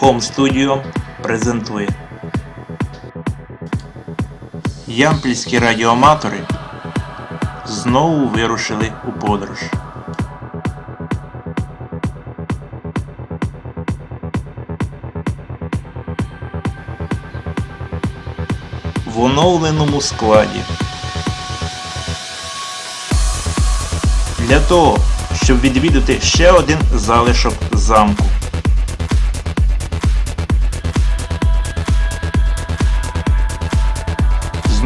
Home Studio презентує. Ямпільські радіоаматори знову вирушили у подорож. В оновленому складі. Для того, щоб відвідати ще один залишок замку.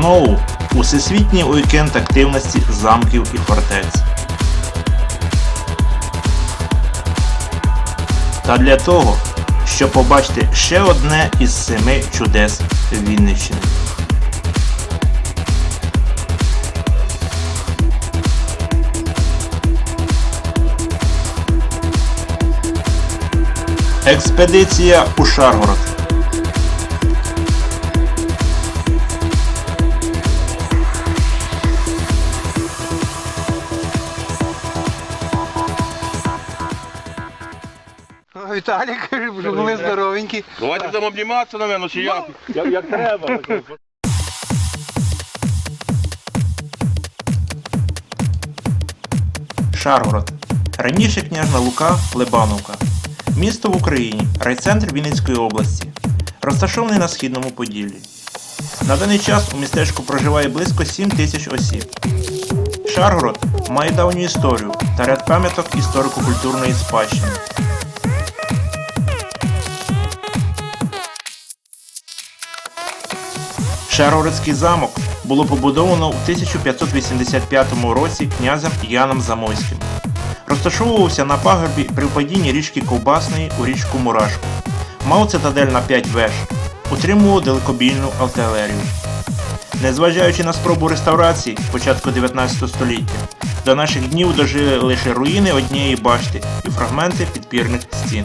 Знову усесвітній уікенд активності замків і фортець. Та для того, щоб побачити ще одне із семи чудес Вінниччини. Експедиція у Шаргород. Віталік, щоб були здоровенькі. Давайте будемо обніматися, напевно, чи як? Як, як треба. Шаргород. Раніше княжна Лука Лебановка. Місто в Україні, райцентр Вінницької області. Розташований на східному Поділлі. На даний час у містечку проживає близько 7 тисяч осіб. Шаргород має давню історію та ряд пам'яток історико-культурної спадщини. Шаргородський замок було побудовано у 1585 році князем Яном Замойським. Розташовувався на пагорбі при впадінні річки Ковбасної у річку Мурашку. Мав цитадель на 5 веж, утримував далекобійну артилерію. Незважаючи на спробу реставрації початку 19 століття, до наших днів дожили лише руїни однієї башти і фрагменти підпірних стін.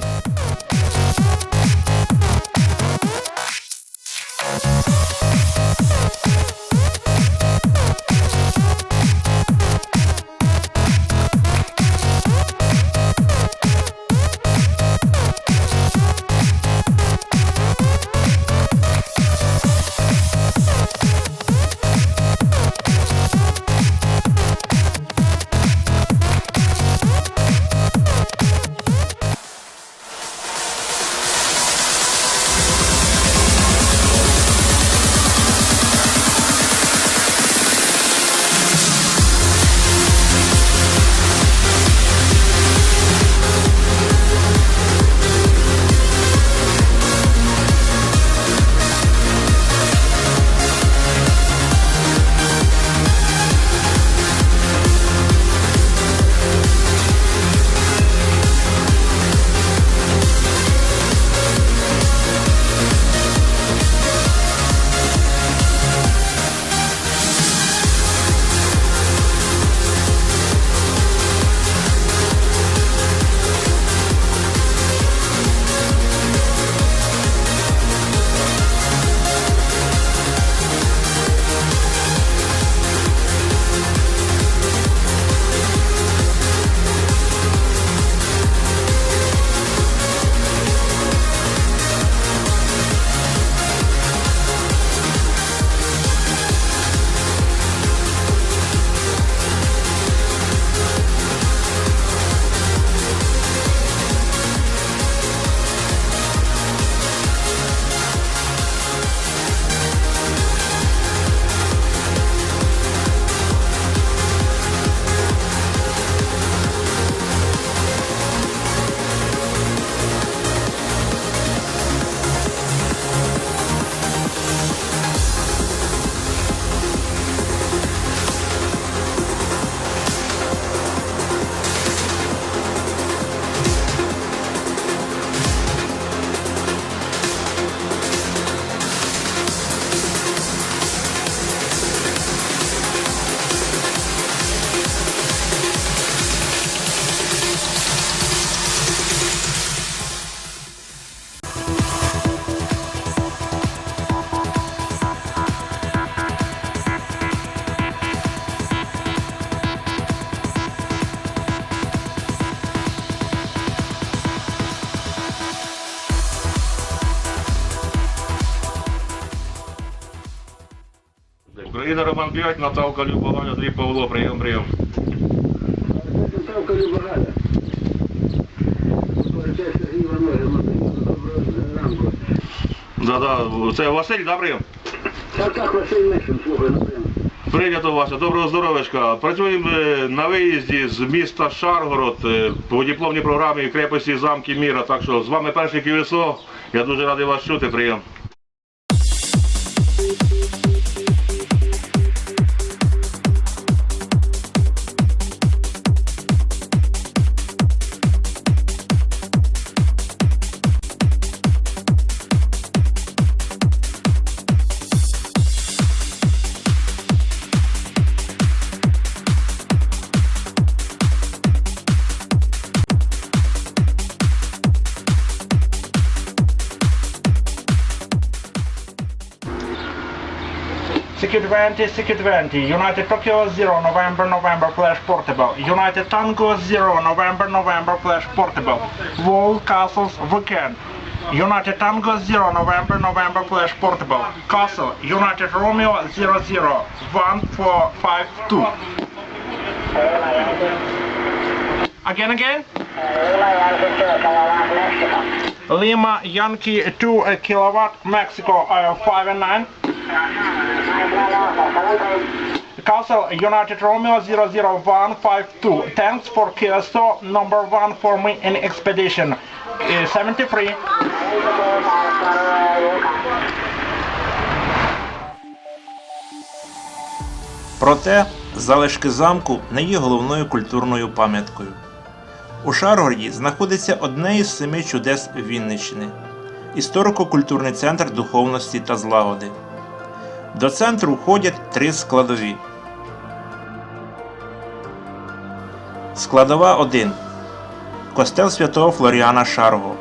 5, Наталка Люба Галя, Андрій Павло, прийом, прийом. Іванович, доброго ранку. Да-да, це Василь, да, прийом? Так, так, Василь Мишин, слухай, напряму. Прийнято Вася, доброго здоровечка. Працюємо е, на виїзді з міста Шаргород е, по дипломній програмі крепості замки міра. Так що з вами перший КВСО. Я дуже радий вас чути, прийом. CQ20, CQ20, United Tokyo 0, November, November, Flash Portable, United Tango 0, November, November, Flash Portable, Wall Castles Weekend, United Tango 0, November, November, Flash Portable, Castle, United Romeo 00, 1452. Again, again? Lima Yankee 2 uh, kilowatt, Mexico uh, 5 and 9. Castle United Romeo 00152. Thanks for Kiosto number one for me in expedition. Uh, 73. Проте залишки замку не є головною культурною пам'яткою. У Шаргороді знаходиться одне із семи чудес Вінниччини історико-культурний центр духовності та злагоди. До центру входять три складові. Складова 1. Костел святого Флоріана Шарго.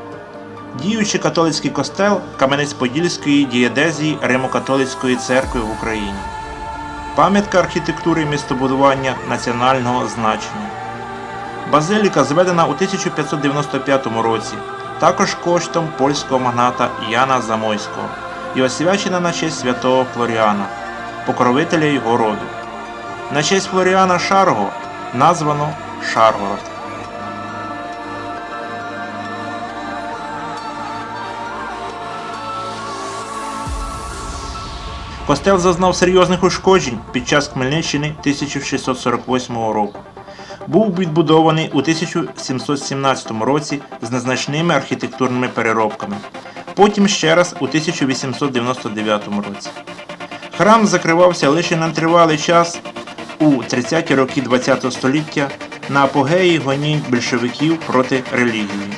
Діючий католицький костел Кам'янець-Подільської дієдезії Римо-католицької церкви в Україні. Пам'ятка архітектури містобудування національного значення. Базиліка зведена у 1595 році, також коштом польського магната Яна Замойського і освячена на честь святого Флоріана, покровителя його роду. На честь Флоріана Шарго названо Шаргород. Костел зазнав серйозних ушкоджень під час Хмельниччини 1648 року. Був відбудований у 1717 році з незначними архітектурними переробками, потім ще раз у 1899 році. Храм закривався лише на тривалий час у 30-ті роки ХХ століття на апогеї гонінь більшовиків проти релігії.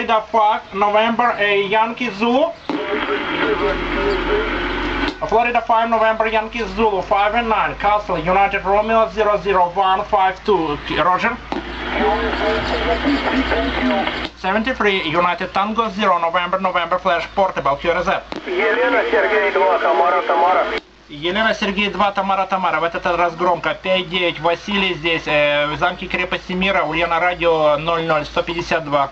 Florida Park, November, uh, Yankee Zulu. Florida 5, November, Yankee Zulu, 5 and 9. Castle, United Romeo 00152. Roger. 73, United Tango 0, November, November, Flash, Portable, QRZ. Елена, Сергей, 2, Тамара, Тамара. Елена Сергей 2, Тамара Тамара. В этот раз громко. 5-9, Василий здесь. Э, в замке крепости мира. Ульяна радио 00152.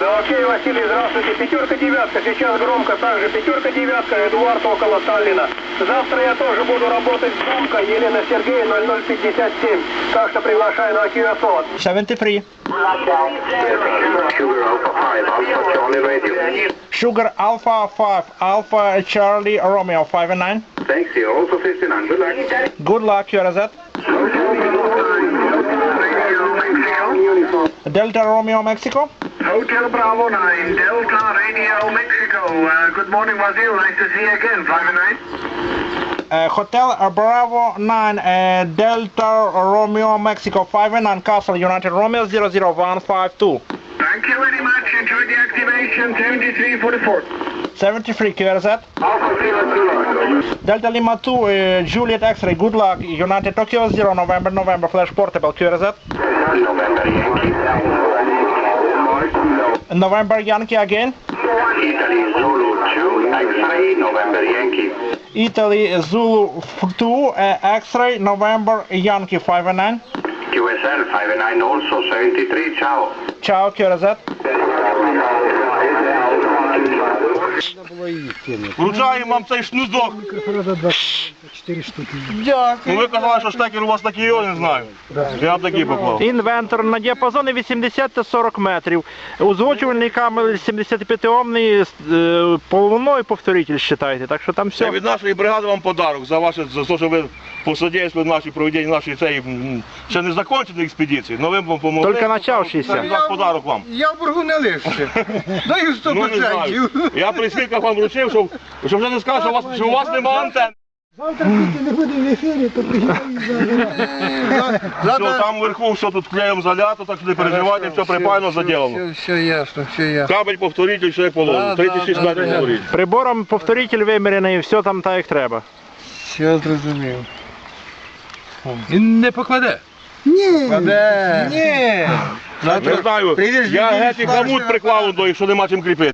Да окей, Василий, здравствуйте. Пятерка, девятка. Сейчас громко также. Пятерка, девятка. Эдуард около Таллина. Завтра я тоже буду работать с замка. Елена Сергей 0057. Так что приглашаю на QSO. 73. Sugar Alpha Charlie Radio. Sugar Alpha 5, Alpha Charlie Romeo 5 and 9. Thanks, you also 59. Good luck. Good luck, QRZ. Delta Romeo Mexico. Hotel Bravo 9, Delta Radio Mexico. Uh, good morning, Brazil. Nice to see you again. 5 and uh, Hotel Bravo 9, uh, Delta Romeo Mexico 59 Castle United Romeo 00152. Thank you very much. Enjoy the activation. 7344. 73 QRZ. Alpha Zero Zero. Delta Lima 2, uh, Juliet X-ray, good luck. United Tokyo 0, November, November, Flash Portable, QRZ. November Yankee. November Yankee again. Italy Zulu 2 X-ray November Yankee. Italy Zulu 2, uh, X-ray, November Yankee 59. QSL 59 also 73. Ciao. Ciao, QRZ. Вручаємо вам цей шнузок. Дякую. Ну ви казали, що штекер у вас такий, я не знаю. Я б такий поклав. Інвентор на діапазоні 80 та 40 метрів. Узгоджувальний камер 75 омний, е, половиною повторитель считайте. Так що там Це все. від нашої бригади вам подарок за ваше за те, що ви посодействували нашій проведенні нашої цієї м, ще не законченої експедиції, але ви вам помогли. Тільки начавшися. Це від подарок вам. Я в боргу не лише. Даю 100%. Ну не знаю. Я при свідках вам вручив, щоб, щоб вже не сказав, що у вас, що у вас немає антенн. Завтра тільки не буде в ефірі, то приїжджаю Все, там вверху все тут клеєм залято, так що не переживайте, все припаяно заділено. Все, все ясно, все ясно. Кабель повторитель, все як положено. Да, 36 да, метрів да. Прибором повторитель вимірений, все там так як треба. Все зрозумів. Він не покладе. Ні. Кладе. Ні. Не знаю, Прийдеш, я геть і хамут бачиш, приклав до, якщо нема чим кріпити.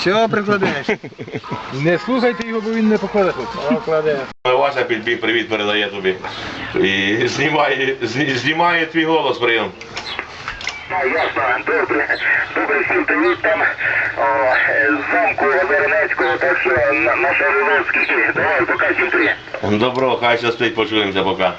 Все прикладеш. Не слухайте його, бо він не покладе. Покладе. Вася підбіг, привіт передає тобі. І знімає, зні- знімає твій голос прийом. А, ясно. Добре. Добре, всім привіт там. О, е, замку Озернецького, так що на, на Шарловській. Давай, пока всім привіт. Добро, хай щастить, почуємося пока.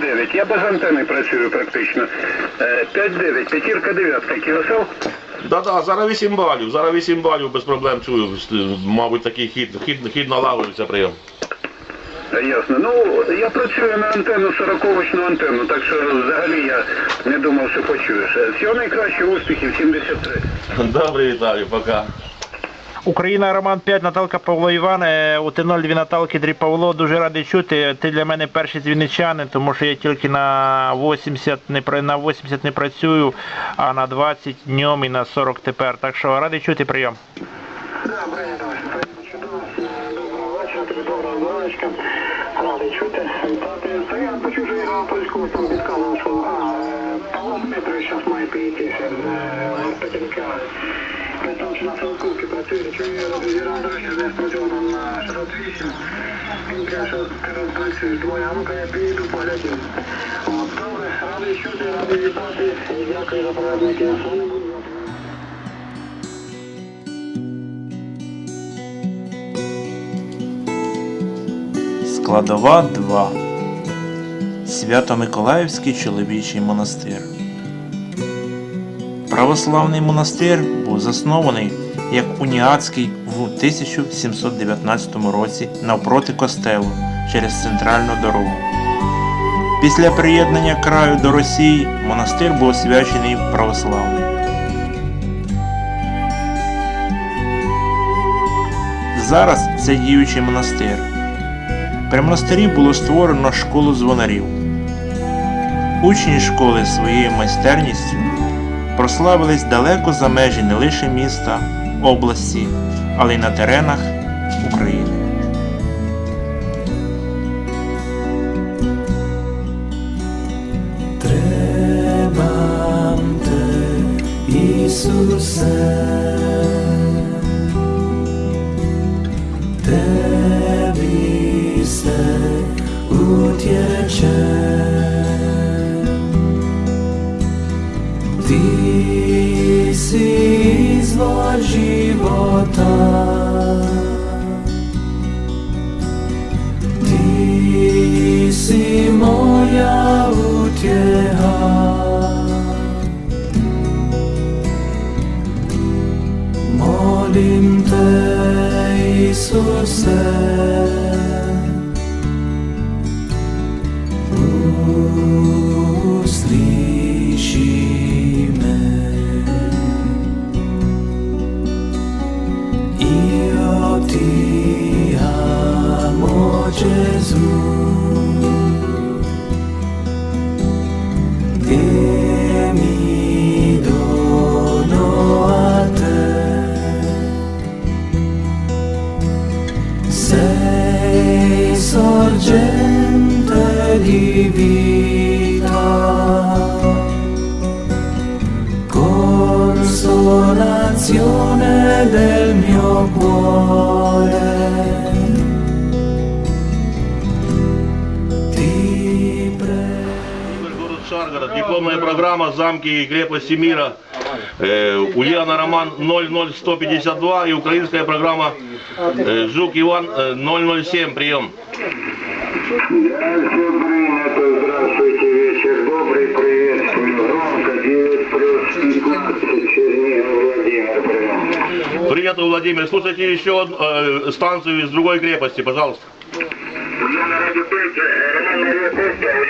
5-9. Я без антени працюю практично. Е, 5-9, п'ятірка дев'ятка, Кіосел. Да-да, зараз 8 балів, зараз 8 балів без проблем чую. Мабуть, такий хід, хід, хід налагодиться прийом. Е, Ясно. Ну, я працюю на антенну 40-очну антенну, так що взагалі я не думав, що почуєш. Е, Всього найкращого успіхів, 73. Добре, Віталій, пока. Україна Роман 5, Наталка Павло Іван, е, у Т0 дві Наталки Дрі Павло, дуже радий чути. Ти для мене перший дзвіничанин, тому що я тільки на 80 не на 80 не працюю, а на 20 днем і на 40 тепер. Так що радий чути прийом. Радий чути, вітати. Це я почув, що я польську там підказував, що Павло Дмитрович зараз має прийти з Петренка. На Франківській працює, чую, я розбирав, до речі, не спрацював на 68. Він каже, що розпрацюєш двоє, а ну-ка я підійду поглядів. От, добре, радий чути, радий вітати, і дякую за проведення телефону. Складова 2. Свято-Миколаївський чоловічий монастир. Православний монастир був заснований як уніатський в 1719 році навпроти костелу через центральну дорогу. Після приєднання краю до Росії монастир був освячений православний. Зараз це діючий монастир. При монастирі було створено школу дзвонарів. Учні школи своєю майстерністю прославились далеко за межі не лише міста, області, але й на теренах Шаргород, дипломная программа «Замки и крепости мира». Э, Ульяна Роман 00152 и украинская программа э, Жук Иван э, 007. Прием. Да, все принято. Здравствуйте, вечер добрый. Приветствую. Громко 9 плюс 15. Чернигов Владимир. Прием. Привет, Владимир. Слушайте еще одну, э, станцию из другой крепости, пожалуйста. Ульяна Радюпетя, Роман Радюпетя,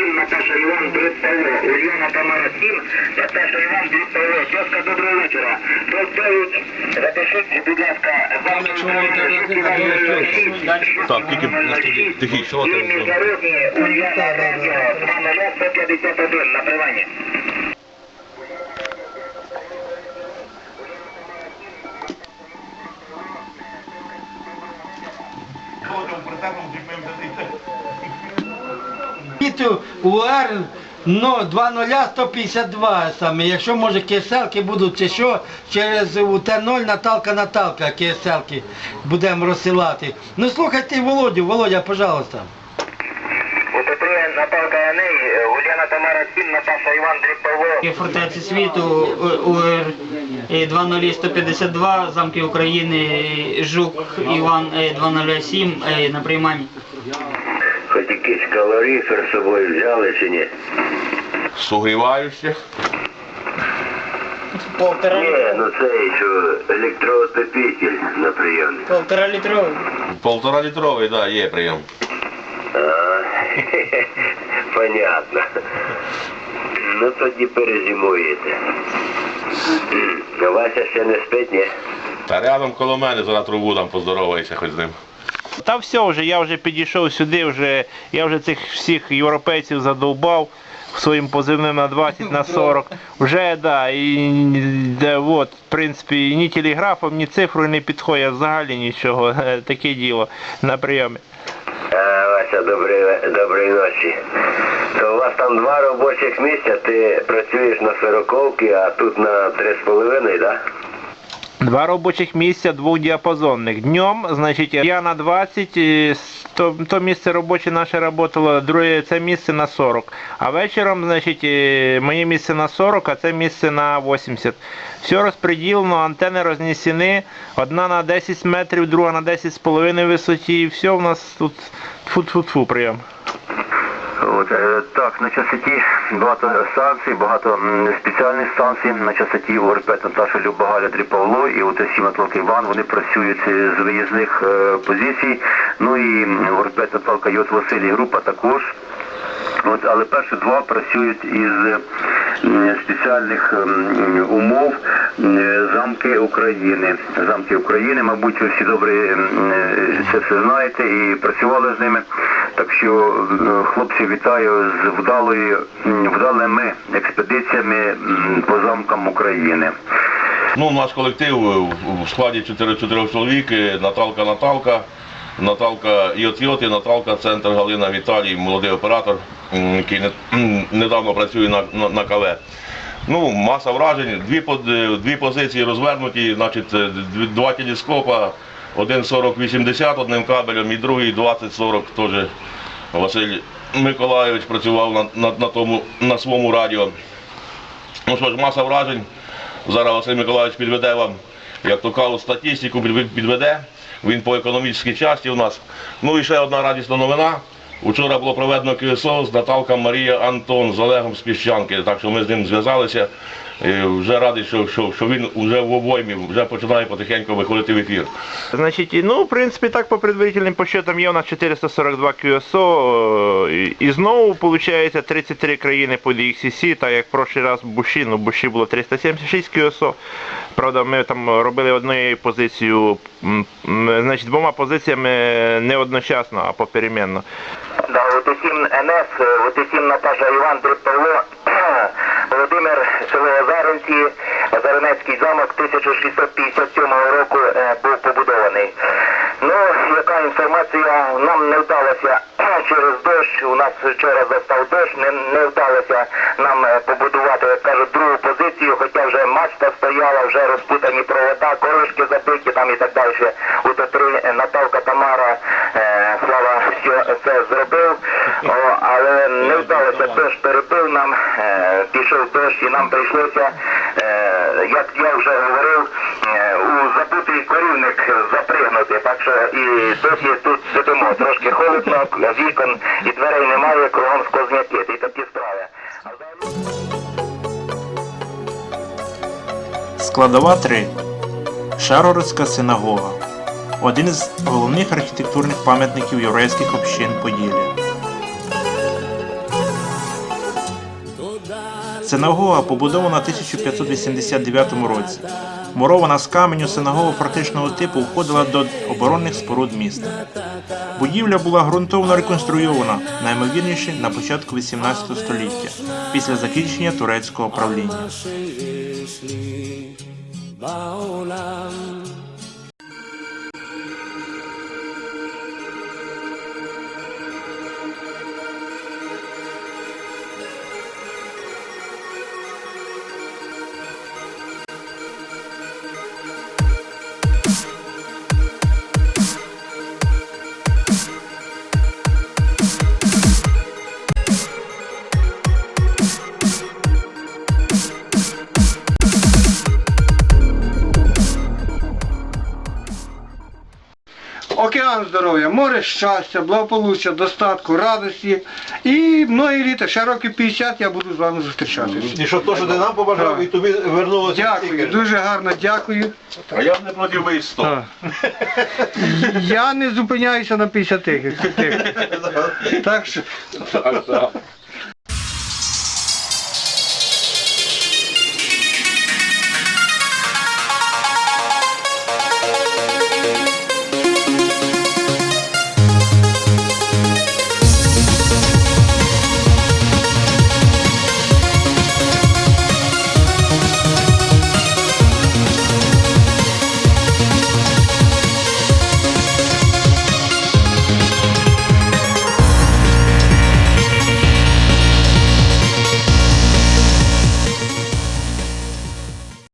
Ульяна Тамара Сім, Наташа Іван, Дриттаво. Ульяна Тамара Сім, Наташа Іван, Дриттаво. Тезка, доброго вечора. Дозволить, запишіть, будь ласка, замки Так, тільки тихий, що І міжнародні Ульяна Радіо, 20151 на привані. Віту УР ну, 20152 саме. Якщо може киселки будуть чи що, через УТ-0 Наталка Наталка киселки будемо розсилати. Ну слухайте Володю, Володя, пожалуйста. УТП Наталка Аней, Ульяна Тамара Сім, Наташа Іван, Дриттаво. Фортеці світу УР 20152, замки України, Жук Іван е, 207 е, на прийманні. Хоч якийсь калорифер з собою взяли чи ні? Сугрівающе. Полтора, Ні, ну цей, що електроотопитель на прийомі. полтора літровий. Полтора літровий, да, є прийом. А, понятно. Ну тоді перезимуєте. Вася ще не спить, ні? Та рядом коло мене зараз трубу там поздоровайся хоч з ним. Та все вже, я вже підійшов сюди, вже, я вже цих всіх європейців задовбав своїм позивним на 20, на 40. Вже, да, і де, от, в принципі, ні телеграфом, ні цифрою не підходять, взагалі нічого. Таке діло на прийомі. А, Вася, доброї, доброї ночі. То у вас там два робочих місця, ти працюєш на сороковки, а тут на три з половиною, так? Два робочих місця двохдіапазонних. Днем, значить, я на 20, е, то, то місце робоче наше працювало, друге це місце на 40. А вечором, значить, моє місце на 40, а це місце на 80. Все розподілено, антени рознесені, одна на 10 метрів, друга на 10,5 висоті. Все у нас тут фу-фу-фу прийом. От, е, так, на частоті багато станцій, багато спеціальних станцій. На частоті ОРП Наташа Любагаля Дріпавло Дрі Павло і УТС Наталка Іван. Вони працюють е, з виїзних е, позицій. Ну і ОРП Наталка Йот Василій група також. От, але перші два працюють із спеціальних умов замки України. Замки України, мабуть, ви всі добре е, це все знаєте і працювали з ними. Так що е, хлопці вітаю з вдалою вдалими експедиціями по замкам України. Ну, наш колектив е, в- в складі 4 чоловік, е, Наталка Наталка, Наталка Йот-Йот і Наталка Центр Галина Віталій, молодий оператор, який недавно працює на, на, на КВ. Ну, маса вражень, дві, дві позиції розвернуті, значить, два телескопа, один 40-80 одним кабелем і другий 20-40 теж Василь Миколайович працював на, на, на, тому, на своєму радіо. Ну що ж, маса вражень. Зараз Василь Миколаївич підведе вам як то кажуть, статистику підведе. Він по економічній часті у нас. Ну і ще одна радісна новина. Учора було проведено КСО з Наталка Марія Антон з Олегом з Піщанки, так що ми з ним зв'язалися. І вже радий, що, що, що він вже в обоймі, вже починає потихеньку виходити в ефір. Значить, ну, в принципі, так по предварительним подсчетам є у нас 442 QSO, е, і, і знову, виходить, 33 країни по DXCC, так як в прошлий раз в Буші, ну, в Буші було 376 QSO. Правда, ми там робили однією позицією, значить, двома позиціями не одночасно, а попеременно. Да, от усім НС, от усім Наташа Іван Дріб Павло, Володимир село Озаренці, Озаренецький замок 1657 року е, був побудований. Ну, яка інформація нам не вдалося через дощ, у нас вчора застав дощ, не, не вдалося нам е, побудувати, як кажуть, другу позицію, хоча вже мачта стояла, вже розпутані провода, корошки забиті там і так далі. У Т3 Наталка Тамара, е, Слава все це зробив, але не вдалося, дощ перебив нам, е, пішов дощ і нам прийшлося, е, як я вже говорив, е, у забутий корівник запригнути. Так що і досі тут сидимо. Трошки холодно, вікон і дверей немає, кругом сквозняки. І такі справи. Складова 3. Шарорицька синагога. Один із головних архітектурних пам'ятників єврейських общин Поділля. Синагога побудована в 1589 році. Мурована з каменю синагога фортичного типу входила до оборонних споруд міста. Будівля була ґрунтовно реконструйована, наймовірніше на початку 18 століття, після закінчення турецького правління. Здоров'я, море щастя, благополуччя, достатку, радості. І многі літа, ще років 50 я буду з вами зустрічатися. І щоб то, що ти нам побажав, і тобі вернулося. Дякую, дуже гарно дякую. А я б не платив би і 100. Я не зупиняюся на 50 тих. Так що.